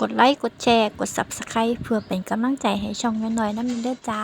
กดไลค์ กดแชร์ กด Subscribe เพื่อเป็นกำลังใจให้ช่องน้อยๆน้ำมินเด้อจ้า